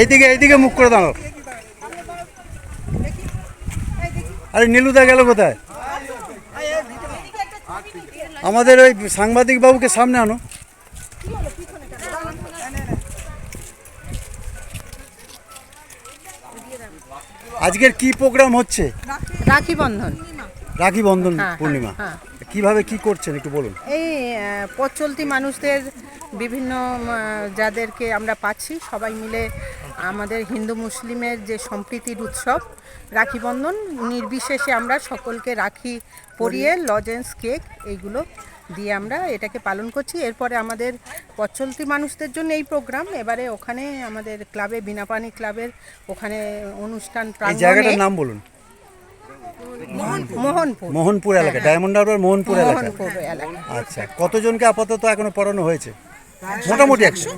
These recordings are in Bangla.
এইদিকে এইদিকে মুখ করে দাঁড়াও। আরে নীলুদা গেল কোথায়? আমাদের ওই সাংবাদিক বাবুকে সামনে আনো। আজকের কি প্রোগ্রাম হচ্ছে? রাখি বন্ধন। রাখি বন্ধন হ্যাঁ, পূর্ণিমা। হ্যাঁ, কীভাবে কি করছেন একটু বলুন? এই পথ চলতি মানুষদের বিভিন্ন যাদেরকে আমরা পাচ্ছি সবাই মিলে আমাদের হিন্দু মুসলিমের যে সম্প্রীতির উৎসব রাখি বন্ধন নির্বিশেষে আমরা সকলকে রাখি পরিয়ে লজেন্স কেক এইগুলো দিয়ে আমরা এটাকে পালন করছি। এরপরে আমাদের পথ চলতি মানুষদের জন্য এই প্রোগ্রাম। এবারে ওখানে আমাদের ক্লাবে বিনাপানি ক্লাবের ওখানে অনুষ্ঠান জায়গাটার নাম বলুন। মোহনপুর। মোহনপুর। এলাকা ডায়মন্ড হারবার মোহনপুর এলাকা। আচ্ছা কতজনকে আপাতত এখনও পড়ানো হয়েছে? মোটামুটি একশো।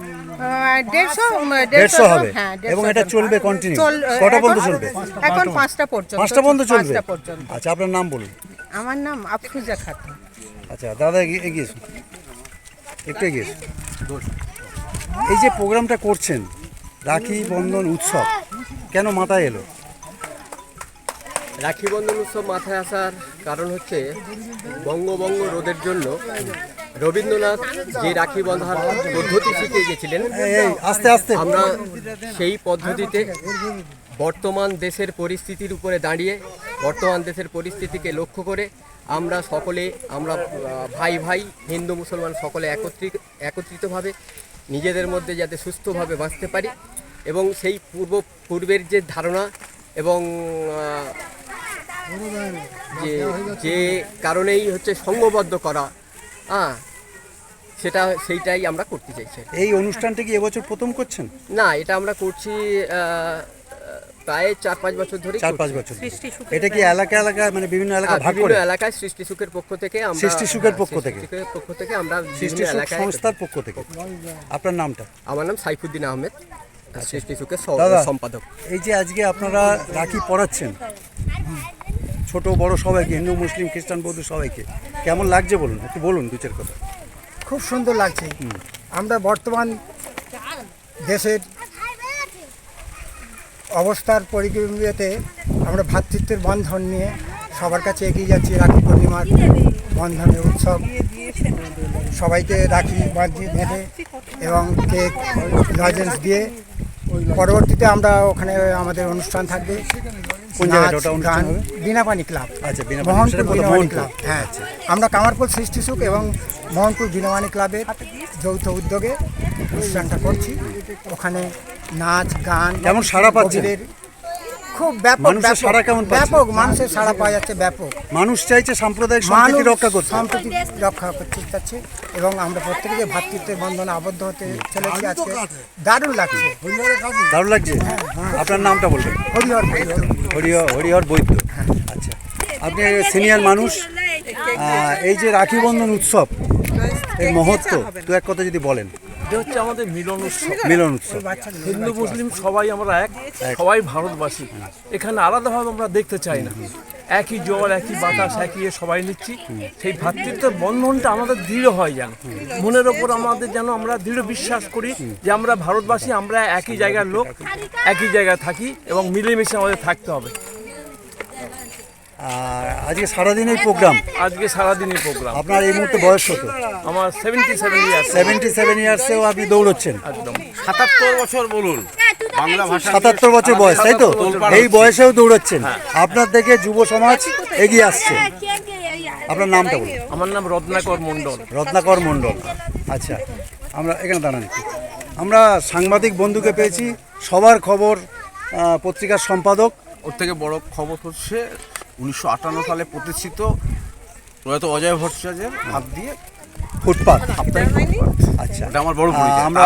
দেড়শো হবে। হ্যাঁ, এবং এটা চলবে কন্টিনিউ কটা পর্যন্ত চলবে? এখন পাঁচটা পর্যন্ত পাঁচটা পর্যন্ত চলবে? আচ্ছা আপনার নাম বলুন। আমার নাম আফরুজা খাতুন। আচ্ছা দাদা এগিয়ে একটু এগিয়ে এই যে প্রোগ্রামটা করছেন রাখি বন্ধন উৎসব কেন মাথায় এলো? রাখি বন্ধন উৎসব মাথায় আসার কারণ হচ্ছে বঙ্গবঙ্গ রোধের জন্য রবীন্দ্রনাথ যে রাখি বন্ধার পদ্ধতি শিখে গেছিলেন আস্তে আস্তে। আমরা সেই পদ্ধতিতে বর্তমান দেশের পরিস্থিতির উপরে দাঁড়িয়ে বর্তমান দেশের পরিস্থিতিকে লক্ষ্য করে আমরা সকলে আমরা ভাই ভাই হিন্দু মুসলমান সকলে একত্রিত একত্রিতভাবে নিজেদের মধ্যে যাতে সুস্থভাবে বাঁচতে পারি এবং সেই পূর্ব পূর্বের যে ধারণা এবং যে যে কারণেই হচ্ছে সংঘবদ্ধ করা হ্যাঁ সেটা সেইটাই আমরা করতে চাইছি এই অনুষ্ঠানটা কি এবছর প্রথম করছেন? না এটা আমরা করছি প্রায় চার পাঁচ বছর ধরে চার পাঁচ বছর এটা কি এলাকা এলাকা মানে বিভিন্ন এলাকা ভাগ করে? এলাকায় সৃষ্টি সুখের পক্ষ থেকে আমরা সৃষ্টি সুখের পক্ষ থেকে। পক্ষ থেকে আমরা সৃষ্টি এলাকায় সংস্থার পক্ষ থেকে। আপনার নামটা? আমার নাম সাইফুদ্দিন আহমেদ সৃষ্টি সুখের সম্পাদক। এই যে আজকে আপনারা রাখি পড়াচ্ছেন ছোট বড় সবাইকে হিন্দু মুসলিম খ্রিস্টান বৌদ্ধ সবাইকে কেমন লাগছে বলুন? একটু বলুন দু চার কথা। খুব সুন্দর লাগছে। আমরা বর্তমান দেশের অবস্থার পরিপ্রেক্ষিতে আমরা ভ্রাতৃত্বের বন্ধন নিয়ে সবার কাছে এগিয়ে যাচ্ছি রাখি পূর্ণিমার বন্ধনের উৎসব। সবাইকে রাখি বাঁধি বেঁধে এবং কেক লজেন্স দিয়ে পরবর্তীতে আমরা ওখানে আমাদের অনুষ্ঠান থাকবে। কোন জায়গাটা ওটা অনুষ্ঠান হবে? বিনাপানি ক্লাব। আচ্ছা, মোহনপুর বিনাপানি ক্লাব। হ্যাঁ আমরা কামারপুর সৃষ্টি সুখ এবং মোহনপুর বিনাপানি ক্লাবের যৌথ উদ্যোগে অনুষ্ঠানটা করছি। ওখানে নাচ গান কেমন সারা পাচ্ছেন? খুব ব্যাপক মানুষের ব্যাপক, সাড়া কেমন? ব্যাপক মানুষের সাড়া পাওয়া যাচ্ছে ব্যাপক। মানুষ চাইছে সাম্প্রদায়িক সম্প্রীতি মানুষ রক্ষা করতে। সম্প্রীতি রক্ষা করতে চাচ্ছে এবং আমরা প্রত্যেকে যে ভ্রাতৃত্বের বন্ধনে আবদ্ধ হতে চলেছি আজকে। দারুণ লাগছে। দারুণ লাগছে? আপনার নামটা বলবেন। হরিহর হরিহর হরিহর হরিহর বৈদ্য। আচ্ছা। আপনি সিনিয়র মানুষ। আহ, এই যে রাখি বন্ধন উৎসব এই মহত্ব দু এক কথা যদি বলেন। এটা হচ্ছে আমাদের মিলন উৎসব। মিলন উৎসব। হিন্দু মুসলিম সবাই আমরা এক সবাই ভারতবাসী। এখানে আলাদাভাবে আমরা দেখতে চাই না। একই জল একই বাতাস একই সবাই নিচ্ছি। সেই ভ্রাতৃত্বের বন্ধনটা আমাদের দৃঢ় হয় যেন। মনের ওপর আমাদের যেন আমরা দৃঢ় বিশ্বাস করি যে আমরা ভারতবাসী আমরা একই জায়গার লোক একই জায়গায় থাকি এবং মিলেমিশে আমাদের থাকতে হবে। আর আজকে সারাদিন এই প্রোগ্রাম। আজকে সারাদিনই প্রোগ্রাম। আপনার এই মুহূর্তে বয়স কত? আমার seventy seven years seventy seven ইয়ার্সেও আপনি দৌড়চ্ছেন। একদম। সাতাত্তর বছর বলুন। বাংলা ভাষা সাতাত্তর বছর বয়স তাই তো? এই বয়সেও দৌড়চ্ছেন। আপনার দেখে যুব সমাজ এগিয়ে আসছে। আপনার নামটা বলুন। আমার নাম রত্নাকর মণ্ডল। রত্নাকর মণ্ডল। আচ্ছা আমরা এখানে দাঁড়ান একটু। আমরা সাংবাদিক বন্ধুকে পেয়েছি। সবার খবর পত্রিকার সম্পাদক। ওর থেকে বড় খবর হচ্ছে উনিশশো আটান্ন সালে প্রতিষ্ঠিত প্রয়াত অজয় ভট্টাচার্যের হাত দিয়ে ফুটপাত। সাপ্তাহিক আচ্ছা। এটা আমার বড় আমরা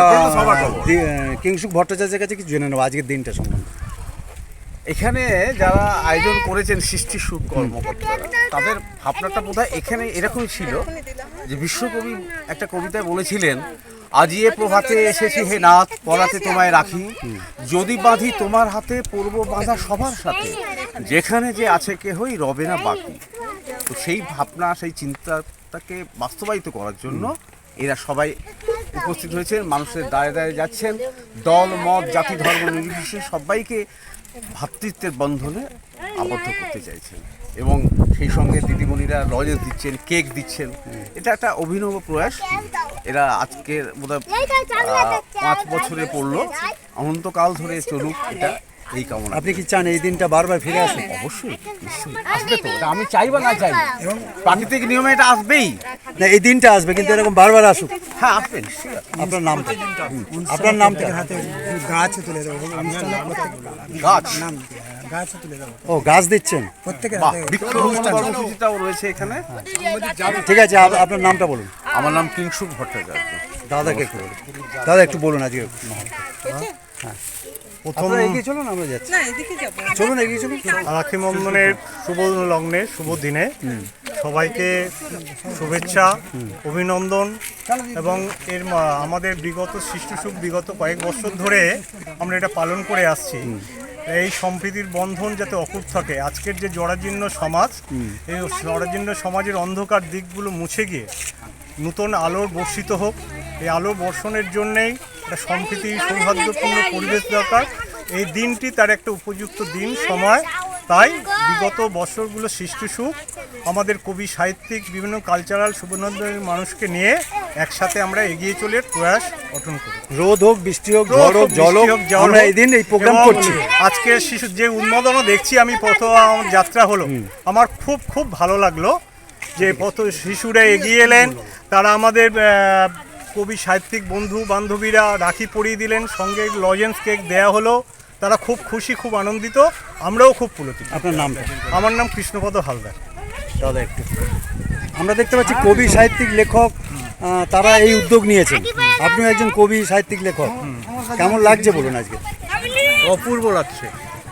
কিংসুক ভট্টাচার্যের কাছে কিছু জেনে নেব? আজকের দিনটা সম্বন্ধে। এখানে যারা আয়োজন করেছেন সৃষ্টি সুখ কর্মকর্তারা তাদের ভাবনাটা বোধ এখানে এরকমই ছিল যে বিশ্বকবি একটা কবিতায় বলেছিলেন আজিয়ে প্রভাতে এসেছি হে নাথ পরাতে তোমায় রাখি। যদি বাঁধি তোমার হাতে, পূর্ব বাঁধা সবার সাথে। যেখানে যে আছে কেহই রবে না বাকি। তো সেই ভাবনা, সেই চিন্তাটাকে বাস্তবায়িত করার জন্য এরা সবাই উপস্থিত হয়েছেন মানুষের দায়ে দায়ে যাচ্ছেন। দল, মত, জাতি, ধর্ম নির্বিশেষে সবাইকে ভ্রাতৃত্বের বন্ধনে আবদ্ধ করতে চাইছেন। এবং সেই সঙ্গে দিদিমণিরা লজেন্স দিচ্ছেন, কেক দিচ্ছেন। এটা একটা অভিনব প্রয়াস। এরা আজকের বোধহয় পাঁচ বছরে পড়ল। অনন্তকাল ধরে চলুক এটা এই কামনা। আপনি কি চান এই দিনটা বারবার ফিরে আসুন অবশ্যই নিশ্চয়ই আসবে তো। আমি চাই বা না চাই। এবং প্রাকৃতিক নিয়মে এটা আসবেই। না এই দিনটা আসবে কিন্তু এরকম বারবার আসুক। হ্যাঁ আসবেন। আপনার নামটা আপনার নামটা? হাতে গাছে তুলে দেবো। গাছ? নাম গাছে তুলে দেবো। ও গাছ দিচ্ছেন? প্রত্যেকের রয়েছে এখানে ঠিক আছে আপনার নামটা বলুন। আমার নাম কিংসুক ভট্টাচার্য। দাদাকে একটু বলুন। দাদা একটু বলুন আজকে। হ্যাঁ। আপনারা এগিয়ে চলুন আমরা যাচ্ছি। চলুন এগিয়ে চলুন। রাখি বন্ধনের শুভ লগ্নে শুভ দিনে সবাইকে শুভেচ্ছা অভিনন্দন এবং এর মা- আমাদের বিগত সৃষ্টি সুখ বিগত কয়েক বছর ধরে আমরা এটা পালন করে আসছি। এই সম্প্রীতির বন্ধন যাতে অকুট থাকে। আজকের যে জরাজীর্ণ সমাজ এই জরাজীর্ণ সমাজের অন্ধকার দিকগুলো মুছে গিয়ে নূতন আলো বর্ষিত হোক। এই আলো বর্ষণের জন্যেই একটা সম্প্রীতি সৌহার্দ্যপূর্ণ পরিবেশ দরকার। এই দিনটি তার একটা উপযুক্ত দিন সময়। তাই বিগত বছরগুলো সৃষ্টি সুখ। আমাদের কবি সাহিত্যিক বিভিন্ন কালচারাল শুভনন্দনের মানুষকে নিয়ে একসাথে আমরা এগিয়ে চলে প্রয়াস গঠন করি। রোদ হোক বৃষ্টি হোক ঝড় হোক জল হোক আমরা হোক। এই প্রোগ্রাম করছি। আজকে শিশু যে উন্মাদনা দেখছি আমি প্রথম যাত্রা হলো। আমার খুব খুব ভালো লাগল যে কত শিশুরা এগিয়ে এলেন। তারা আমাদের কবি সাহিত্যিক বন্ধু বান্ধবীরা রাখি পরিয়ে দিলেন। সঙ্গে লজেন্স কেক দেয়া হলো। তারা খুব খুশি খুব আনন্দিত আমরাও খুব পুলকিত। আপনার নামটা? আমার নাম কৃষ্ণপদ হালদার। দাদা একটু। আমরা দেখতে পাচ্ছি কবি সাহিত্যিক লেখক তারা এই উদ্যোগ নিয়েছেন। আপনি একজন কবি সাহিত্যিক লেখক। কেমন লাগছে বলুন আজকে? অপূর্ব লাগছে।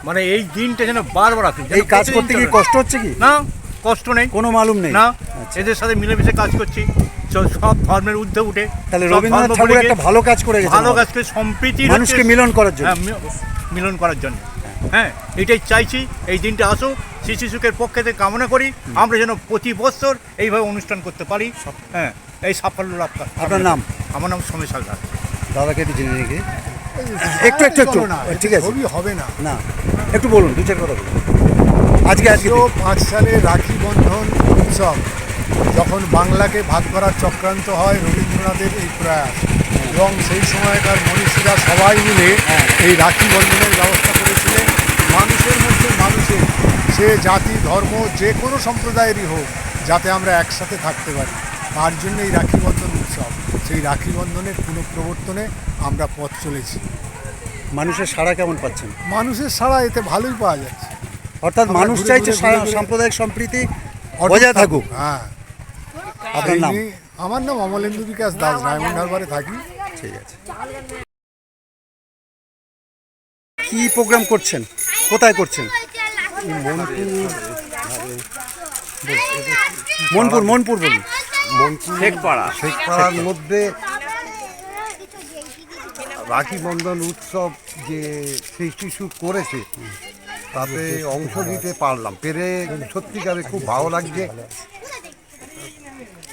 মানে এই দিনটা যেন বারবার আসে এই কাজ করতে গিয়ে চলে। কষ্ট হচ্ছে কি? না কষ্ট নেই। কোনো মালুম নেই। না আচ্ছা। এদের সাথে মিলেমিশে কাজ করছি। সব ধর্মের ঊর্ধ্বে উঠে তাহলে রবীন্দ্রনাথ ঠাকুর একটা ভালো কাজ করে গেছেন ভালো কাজকে সম্প্রীতি মানুষকে মিলন করার জন্য। হ্যাঁ মিলন করার জন্য। হ্যাঁ এটাই চাইছি এই দিনটা আসুক শিশু সুখের পক্ষে থেকে কামনা করি আমরা যেন প্রতি বছর এইভাবে অনুষ্ঠান করতে পারি। হ্যাঁ এই সাফল্য লাভ আপনার নাম? আমার নাম সোমেশ হালদার দাদাকে একটু জেনে নিয়ে একটু একটু একটু ঠিক আছে। ছবি হবে না। না একটু বলুন দু চার কথা বলুন। আজকে আজকে পাঁচ সালে রাখি বন্ধন উৎসব। যখন বাংলাকে ভাগ করার চক্রান্ত হয় রবীন্দ্রনাথের এই প্রয়াস। এবং সেই সময়কার মনীষীরা সবাই মিলে এই রাখি বন্ধনের ব্যবস্থা করেছিলেন। মানুষের মধ্যে মানুষের সে জাতি ধর্ম যে কোনো সম্প্রদায়েরই হোক যাতে আমরা একসাথে থাকতে পারি। তার জন্য এই রাখি বন্ধন উৎসব। সেই রাখি বন্ধনের পুনঃপ্রবর্তনে আমরা পথ চলেছি। মানুষের সাড়া কেমন পাচ্ছেন? মানুষের সারা এতে ভালোই পাওয়া যাচ্ছে। অর্থাৎ মানুষ চাইছে সাম্প্রদায়িক সম্প্রীতি বজায় থাকুক। হ্যাঁ। আপনার নাম? আমার নাম অমলেন্দু বিকাশ দাস ডায়মন্ড হারবারে থাকি। ঠিক আছে। কি প্রোগ্রাম করছেন? কোথায় করছেন? মনপুর মনপুর বলুন। শেখপাড়া। শেখপাড়ার মধ্যে রাখি বন্ধন উৎসব যে সৃষ্টি সুখ করেছে তাতে অংশ নিতে পারলাম। পেরে সত্যিকারে খুব ভালো লাগছে।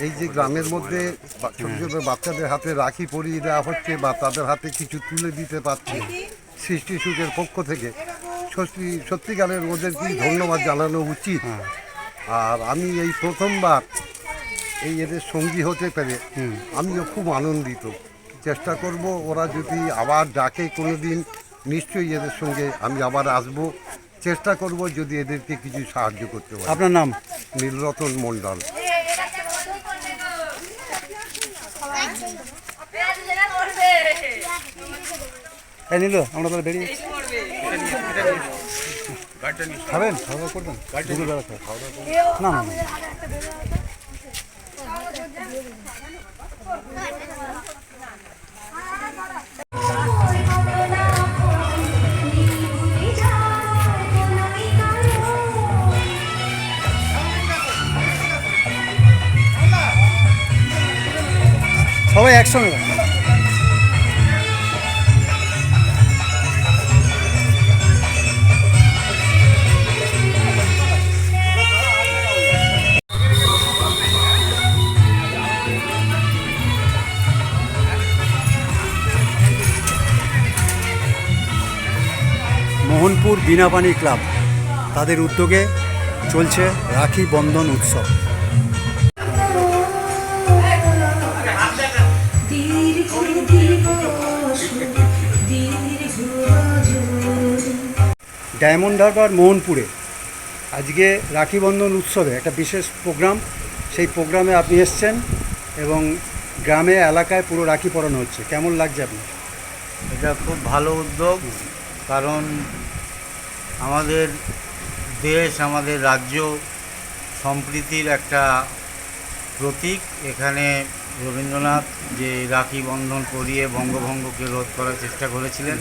এই যে গ্রামের মধ্যে ছোট ছোট বাচ্চাদের হাতে রাখি পরিয়ে দেওয়া হচ্ছে বা তাদের হাতে কিছু তুলে দিতে পারছে সৃষ্টি সুখের পক্ষ থেকে। সত্যি সত্যিকারের ওদেরকে ধন্যবাদ জানানো উচিত? আর আমি এই প্রথমবার এই এদের সঙ্গী হতে পেরে আমিও খুব আনন্দিত। চেষ্টা করব ওরা যদি আবার ডাকে কোনো দিন নিশ্চয়ই এদের সঙ্গে আমি আবার আসব। চেষ্টা করব যদি এদেরকে কিছু সাহায্য করতে পারি। আপনার নাম? নীলরতন মণ্ডল। এই নিল, আমরা তাহলে বেরিয়ে খাবেন? খাওয়া দাওয়া করবেন? দুপুরবেলা খাওয়া খাওয়া দাওয়া না না না। সবাই একসঙ্গে। মোহনপুর বিনাপানি ক্লাব। তাদের উদ্যোগে চলছে রাখি বন্ধন উৎসব। ডায়মন্ড হারবার মোহনপুরে। আজকে রাখি বন্ধন উৎসবে একটা বিশেষ প্রোগ্রাম সেই প্রোগ্রামে আপনি এসছেন এবং গ্রামে এলাকায় পুরো রাখি পরানো হচ্ছে। কেমন লাগছে আপনার? এটা খুব ভালো উদ্যোগ কারণ আমাদের দেশ আমাদের রাজ্য সম্প্রীতির একটা প্রতীক। এখানে রবীন্দ্রনাথ যে রাখি বন্ধন করিয়ে বঙ্গভঙ্গকে রোধ করার চেষ্টা করেছিলেন।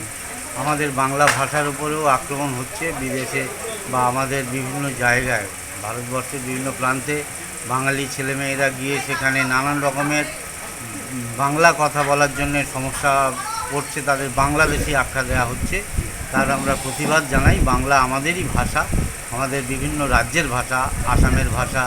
আমাদের বাংলা ভাষার উপরেও আক্রমণ হচ্ছে বিদেশে বা আমাদের বিভিন্ন জায়গায়, ভারতবর্ষের বিভিন্ন প্রান্তে বাঙালি ছেলেমেয়েরা গিয়ে সেখানে নানান রকমের বাংলা কথা বলার জন্য সমস্যা পড়ছে, তাদের বাংলাদেশি আখ্যা দেওয়া হচ্ছে। তার আমরা প্রতিবাদ জানাই, বাংলা আমাদেরই ভাষা, আমাদের বিভিন্ন রাজ্যের ভাষা, আসামের ভাষা,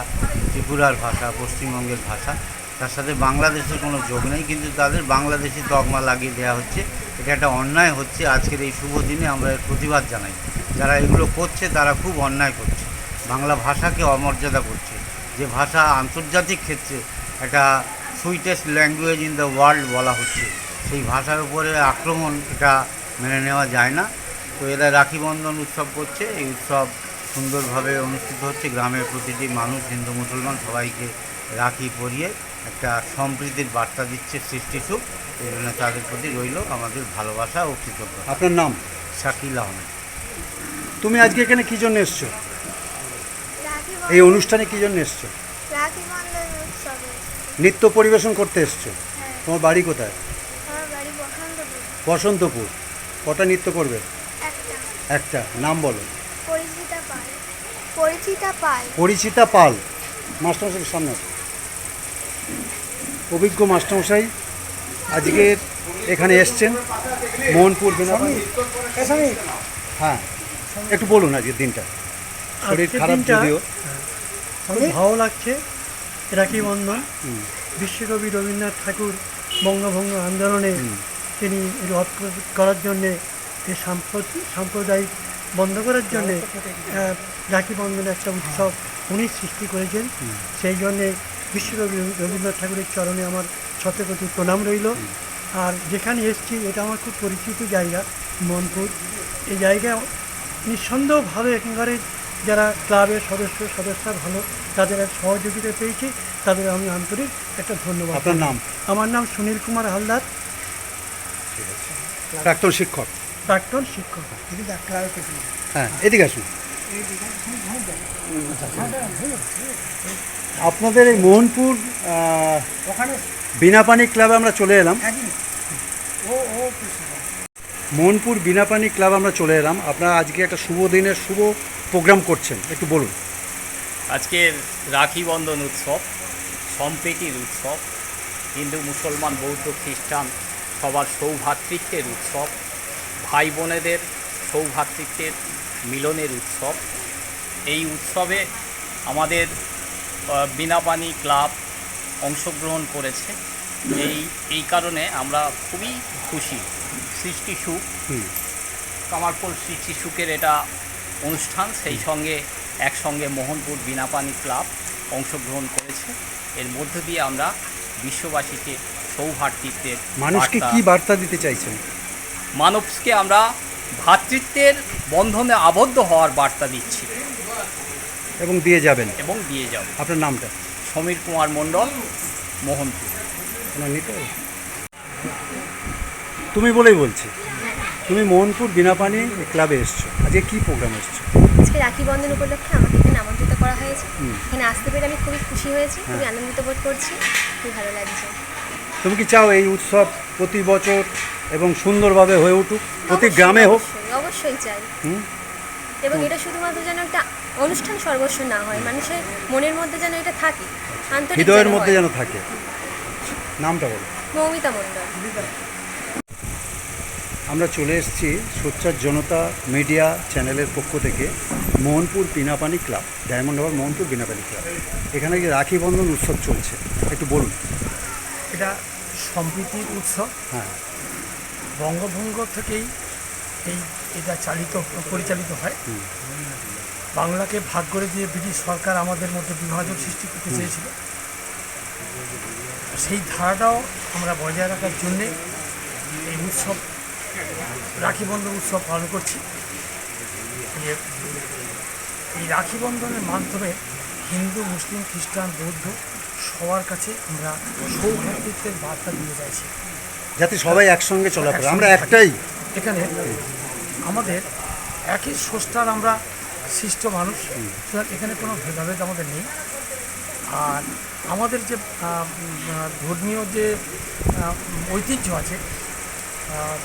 ত্রিপুরার ভাষা, পশ্চিমবঙ্গের ভাষা। তার সাথে বাংলাদেশের কোনো যোগ নেই, কিন্তু তাদের বাংলাদেশি দগমা লাগিয়ে দেওয়া হচ্ছে। এটা একটা অন্যায় হচ্ছে আজকের এই শুভ দিনে, আমরা প্রতিবাদ জানাই। যারা এগুলো করছে, তারা খুব অন্যায় করছে। বাংলা ভাষাকে অমর্যাদা করছে। যে ভাষা আন্তর্জাতিক ক্ষেত্রে একটা sweetest language in the world বলা হচ্ছে, সেই ভাষার উপরে আক্রমণ এটা মেনে নেওয়া যায় না। তো এরা রাখি বন্ধন উৎসব করছে, এই উৎসব সুন্দরভাবে অনুষ্ঠিত হচ্ছে। গ্রামের প্রতিটি মানুষ, হিন্দু, মুসলমান সবাইকে রাখি পরিয়ে একটা সম্প্রীতির বার্তা দিচ্ছে সৃষ্টি সুখ এই জন্য তাদের প্রতি রইল আমাদের ভালোবাসা ও কৃতজ্ঞতা। আপনার নাম? শাকিল আহমেদ। তুমি আজকে এখানে কী জন্য এসছো? এই অনুষ্ঠানে কী জন্য এসছো? নৃত্য পরিবেশন করতে এসছো? তোমার বাড়ি কোথায়? বসন্তপুর। কটা নৃত্য করবে? একটা। একটা। নাম বলো। পরিচিতা পাল। পরিচিতা পাল। পরিচিতা পাল। মাস্টারমশাইয়ের সামনে। অভিজ্ঞ মাস্টারমশাই আজকের এখানে এসছেন মোহনপুর হ্যাঁ একটু বলুন আজকের দিনটা। শরীর খারাপ যদিও। ভালো লাগছে রাখি বন্ধন। বিশ্বকবি রবীন্দ্রনাথ ঠাকুর বঙ্গভঙ্গ আন্দোলনে তিনি রদ করার জন্যে এই সাম্প্রদায়িক বন্ধ করার জন্যে আহ, রাখি বন্ধন একটা উৎসব উনি সৃষ্টি করেছেন। সেই জন্যে বিশ্বকবি রবীন্দ্রনাথ ঠাকুরের চরণে আমার শতকোটি প্রণাম রইল। আর যেখানে এসছি এটা আমার খুব পরিচিত জায়গা মনপুর। এই জায়গায় নিঃসন্দেহভাবে এখানকার যারা ক্লাবের সদস্য সদস্যরা ভালো তাদের এক সহযোগিতা পেয়েছি। তাদের আমি আন্তরিক একটা ধন্যবাদ আপনার নাম? আমার নাম সুনীল কুমার হালদার। প্রাক্তন শিক্ষক? প্রাক্তন শিক্ষক। হ্যাঁ এদিকে আসুন। আপনাদের এই মোহনপুর আহ, বিনাপানি ক্লাবে আমরা চলে এলাম। মোহনপুর বিনাপানি ক্লাব আমরা চলে এলাম। আপনারা আজকে একটা শুভ দিনের শুভ প্রোগ্রাম করছেন। একটু বলুন। আজকে রাখি বন্ধন উৎসব সম্প্রীতির উৎসব হিন্দু মুসলমান বৌদ্ধ খ্রিস্টান সবার সৌভাতৃত্বের উৎসব ভাই বোনেদের সৌভাতৃত্বের মিলনের উৎসব। এই উৎসবে আমাদের বিনাপানি ক্লাব অংশগ্রহণ করেছে। এই এই কারণে আমরা খুবই খুশি। সৃষ্টি সুখ। কামারপুর সৃষ্টি সুখের এটা অনুষ্ঠান সেই সঙ্গে একসঙ্গে মোহনপুর বিনাপানি ক্লাব অংশগ্রহণ করেছে। এর মধ্য দিয়ে আমরা বিশ্ববাসীকে সৌভাতৃত্বের মানুষকে কি বার্তা দিতে চাইছেন? মানবকে আমরা ভ্রাতৃত্বের বন্ধনে আবদ্ধ হওয়ার বার্তা দিচ্ছি। এবং দিয়ে যাবেন। এবং দিয়ে যাব। আপনার নামটা? সমীর কুমার মণ্ডল মোহনপুর। ওনার নিতে তুমি বলেই বলছি। তুমি মোহনপুর বিনাপানি ক্লাবে এসছো। আজকে কি প্রোগ্রাম এসছো? আজকে রাখি বন্ধন উপলক্ষে আমাকে এখানে আমন্ত্রিত করা হয়েছে। এখানে আসতে পেরে আমি খুবই খুশি হয়েছি খুবই হ্যাঁ। আনন্দিত বোধ করছি খুব ভালো লাগছে। তুমি কি চাও এই উৎসব প্রতি বছর এবং সুন্দরভাবে হয়ে উঠুক? প্রতি গ্রামে হোক। অবশ্যই, অবশ্যই চাই। হুম? এবং এটা শুধুমাত্র যেন একটা অনুষ্ঠান সর্বস্ব না হয় মানুষের মনের মধ্যে যেন এটা থাকে হৃদয়ের মধ্যে যেন থাকে। নামটা বলো। মৌমিতা মণ্ডল। আমরা চলে এসেছি সোচ্চার জনতা মিডিয়া চ্যানেলের পক্ষ থেকে Mohanpur Binapani club Diamond Harbour Mohanpur Binapani club. এখানে কি রাখি বন্ধন উৎসব চলছে একটু বলুন। এটা সম্প্রীতির উৎসব। হ্যাঁ। বঙ্গভঙ্গ থেকেই এই এটা চালিত পরিচালিত হয়। বাংলাকে ভাগ করে দিয়ে ব্রিটিশ সরকার আমাদের মধ্যে বিভাজন সৃষ্টি করতে চেয়েছিল। সেই ধারাটাও আমরা বজায় রাখার জন্যে এই উৎসব রাখি বন্ধন উৎসব পালন করছি। এই রাখি বন্ধনের মাধ্যমে হিন্দু মুসলিম খ্রিস্টান বৌদ্ধ সবার কাছে আমরা সৌভাতৃত্বের বার্তা দিয়ে যাচ্ছি। যাতে সবাই একসঙ্গে চলাফেরা। একসঙ্গে আমরা একটাই। এখানে আমাদের একই স্রষ্টার আমরা সৃষ্ট মানুষ। সুতরাং এখানে কোনো ভেদাভেদ আমাদের নেই। আর আমাদের যে ধর্মীয় যে ঐতিহ্য আছে উদাহরণ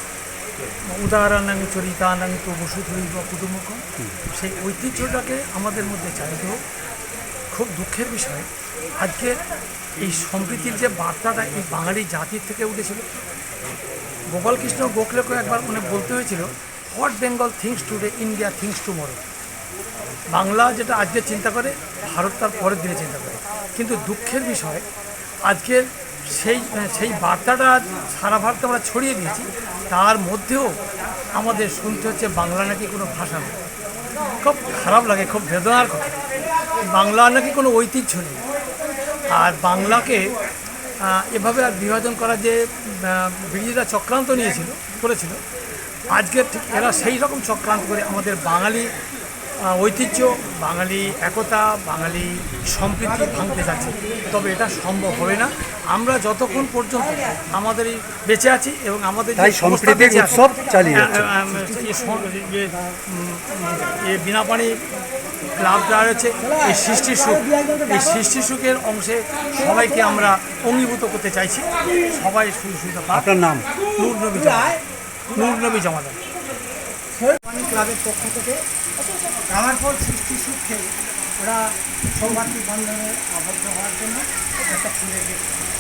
আহ, উদাহরণাং চরিতানাং তো বসুধরী বা কুটুম্বকম সেই ঐতিহ্যটাকে আমাদের মধ্যে চালিত হোক খুব দুঃখের বিষয়। আজকে এই সম্প্রীতির যে বার্তাটা এই বাঙালি জাতির থেকে উঠেছিল গোপালকৃষ্ণ গোখলেকে একবার মানে বলতে হয়েছিল what Bengal thinks today India thinks tomorrow Bangla যেটা আজকে চিন্তা করে, ভারত তার পরের দিনে চিন্তা করে। কিন্তু দুঃখের বিষয় আজকের সেই সেই বার্তাটা সারা ভারতে আমরা ছড়িয়ে দিয়েছি, তার মধ্যেও আমাদের শুনতে হচ্ছে বাংলা নাকি কোনো ভাষা নয়। খুব খারাপ লাগে, খুব বেদনার কথা। বাংলা নাকি কোনো ঐতিহ্য নেই। আর বাংলাকে এভাবে আর বিভাজন করা যে ব্রিটিশরা চক্রান্ত নিয়েছিল, করেছিল, আজকে ঠিক এরা সেই রকম চক্রান্ত করে আমাদের বাঙালি ঐতিহ্য বাঙালি একতা বাঙালি সম্প্রীতি ভাঙতে যাচ্ছে। তবে এটা সম্ভব হবে না। আমরা যতক্ষণ পর্যন্ত আমাদের এই বেঁচে আছি এবং আমাদের যে তাই সংস্থা সম্প্রীতির বেঁচে উৎসব চালিয়ে যাচ্ছে। আহ, আহ, এই যে, উম, এ বিনাপানি ক্লাবটা রয়েছে এই সৃষ্টি সুখ। এই সৃষ্টি সুখের অংশে সবাইকে আমরা অঙ্গীভূত করতে চাইছি। সবাই সুযোগ সুবিধা আপনার নাম? নূর নবী নূর নবী জমাদার পানি ক্লাবের পক্ষ থেকে রামারপুর সৃষ্টি সুখে ওরা সৌভাগ্য বন্ধনে আবদ্ধ হওয়ার জন্য একটা ফুলের gift